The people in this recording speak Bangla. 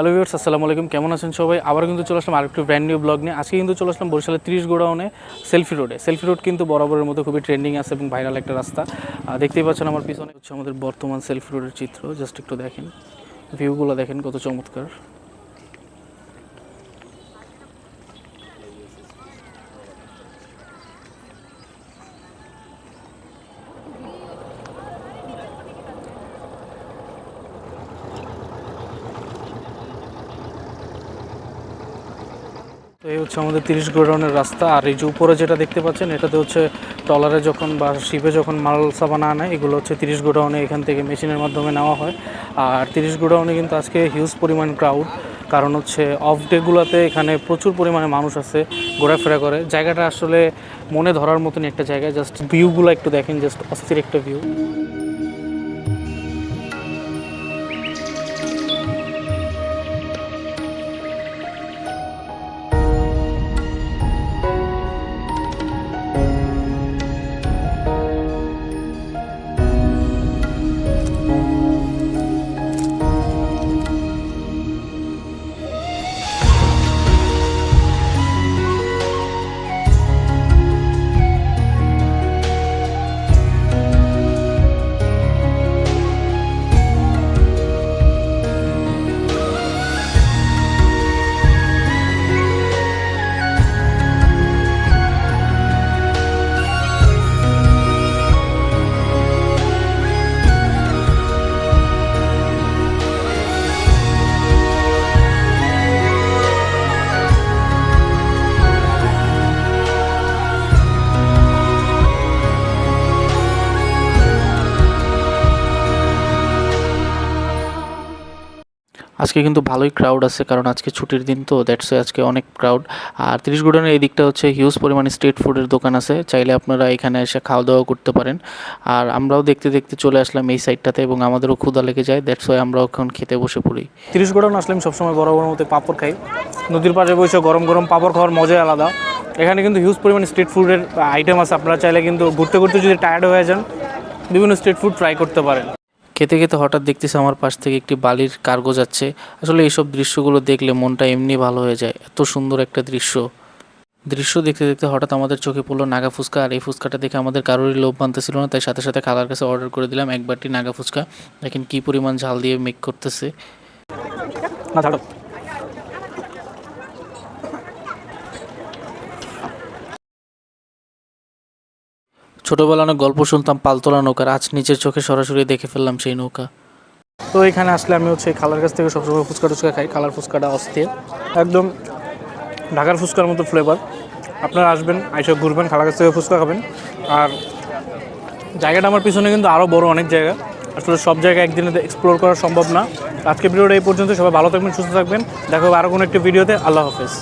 হ্যালো ভিউর্স আসসালামু আলাইকুম। কেমন আছেন সবাই? আবার কিন্তু চলে আসলাম আরেকটু ব্র্যান্ড নিউ ব্লগ নিয়ে। আজকে কিন্তু চলে আসলাম বরিশালের ত্রিশ গোডাউনে সেলফি রোডে সেলফি রোড কিন্তু বরাবরের মতো খুবই ট্রেন্ডিং আছে এবং ভাইরাল একটা রাস্তা। দেখতেই পাচ্ছেন আমার পিছনে হচ্ছে আমাদের বর্তমান সেলফি রোডের চিত্র। জাস্ট একটু দেখেন। ভিউগুলো দেখেন কত চমৎকার। তো এই হচ্ছে আমাদের তিরিশ গোডাউনের রাস্তা। আর এই যে উপরে যেটা দেখতে পাচ্ছেন, এটাতে হচ্ছে ট্রলারে যখন বা শিপে যখন মাল সাবানা আনে এগুলো হচ্ছে তিরিশ গোডাউনে এখান থেকে মেশিনের মাধ্যমে নেওয়া হয়। আর তিরিশ গোডাউনে কিন্তু আজকে হিউজ পরিমাণ ক্রাউড কারণ হচ্ছে অফ ডেগুলোতে এখানে প্রচুর পরিমাণে মানুষ আছে, ঘোরাফেরা করে। জায়গাটা আসলে মনে ধরার মতন একটা জায়গা জাস্ট ভিউগুলো একটু দেখেন জাস্ট অস্থির একটা ভিউ আজকে কিন্তু ভালোই ক্রাউড আছে, কারণ আজকে ছুটির দিন তো দ্যাটস আজকে অনেক ক্রাউড আর তিরিশ গোডাউনের এই দিকটা হচ্ছে হিউজ পরিমাণে স্ট্রিট ফুডের দোকান আছে, চাইলে আপনারা এখানে এসে খাওয়া দাওয়া করতে পারেন। আর আমরাও দেখতে দেখতে চলে আসলাম এই সাইডটাতে এবং আমাদেরও ক্ষুদা লেগে যায় দ্যাটস ওয়াই আমরাও এখন খেতে বসে পড়ি। তিরিশ গোডাউন আসলাম সবসময় বড় বড় মতো পাপড় খাই। নদীর পাশে বসে গরম গরম পাপড় খাওয়ার মজাই আলাদা। এখানে কিন্তু হিউজ পরিমাণে স্ট্রিট ফুডের আইটেম আছে, আপনারা চাইলে কিন্তু ঘুরতে ঘুরতে যদি টায়ার্ড হয়ে যান, বিভিন্ন স্ট্রিট ফুড ট্রাই করতে পারেন। খেতে খেতে হঠাৎ দেখতেছি আমার পাশ থেকে একটি বালির কার্গো যাচ্ছে। আসলে এইসব দৃশ্যগুলো দেখলে মনটা এমনি ভালো হয়ে যায়। এত সুন্দর একটা দৃশ্য। দৃশ্য দেখতে দেখতে হঠাৎ আমাদের চোখে পড়ল নাগা ফুচকা আর এই ফুচকাটা দেখে আমাদের কারোরই লোভ মানতেছিল না। তাই সাথে সাথে খালার কাছে অর্ডার করে দিলাম একবারটি নাগা ফুচকা। দেখেন কী পরিমাণ ঝাল দিয়ে মেক করতেছে। না ছোটবেলা অনেক গল্প শুনতাম, পালতোলা নৌকার। আজ নিচের চোখে সরাসরি দেখে ফেললাম সেই নৌকা। তো এখানে আসলে আমি হচ্ছে খালার কাছ থেকে সবসময় ফুচকা টুচকা খাই, খালার ফুচকাটা অস্থির। একদম ঢাকার ফুচকার মতো ফ্লেভার আপনারা আসবেন, আইসা ঘুরবেন, খালার কাছ থেকে ফুচকা খাবেন। আর জায়গাটা আমার পিছনে কিন্তু আরও বড় অনেক জায়গা। আসলে সব জায়গা একদিনে এক্সপ্লোর করা সম্ভব না। আজকে ভিডিওটা এই পর্যন্ত, সবাই ভালো থাকবেন, সুস্থ থাকবেন। দেখা হবে আরও কোনো একটি ভিডিওতে আল্লাহ হাফেজ।